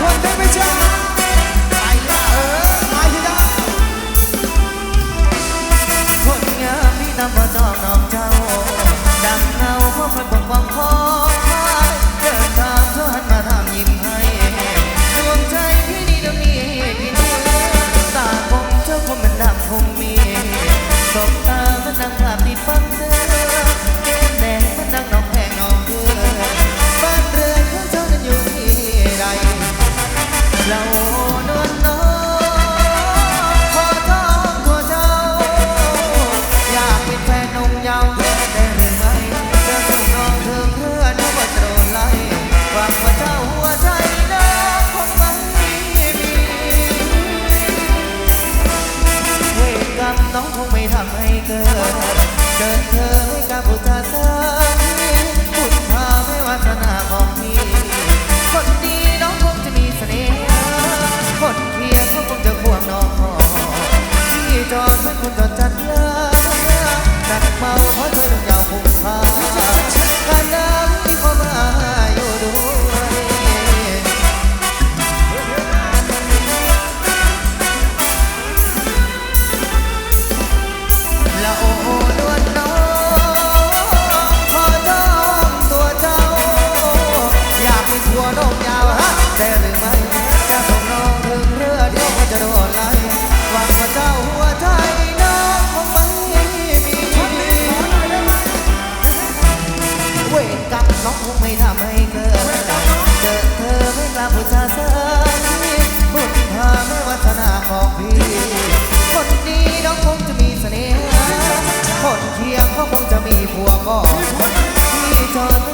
ทนได้ไหมจ๊ะไอ้ละเออไอ้ที่จ้าคนงามที่นำมาจองน้องเจ้า ดังเงาเพราะคนบอกความคอยเดินตามเธอหันมาทำยิ้มให้ดวงใจพี่นี่จะมีพี่นี่ตาคงเจ้าคงมันดำคงมีสบตา คงไม่ทำให้เกิดเดินเธอไม่กล้าพูดจาสักนิดบุญพาไม่วาสนาของพี่ คนดีน้องคงจะมีเสน่ห์คนเพียงก็คงจะควงน้องพอที่จอดเป็นคนจอดจัดเลือกนักเมาเพราะเธอ ครัวก็ที่เธอ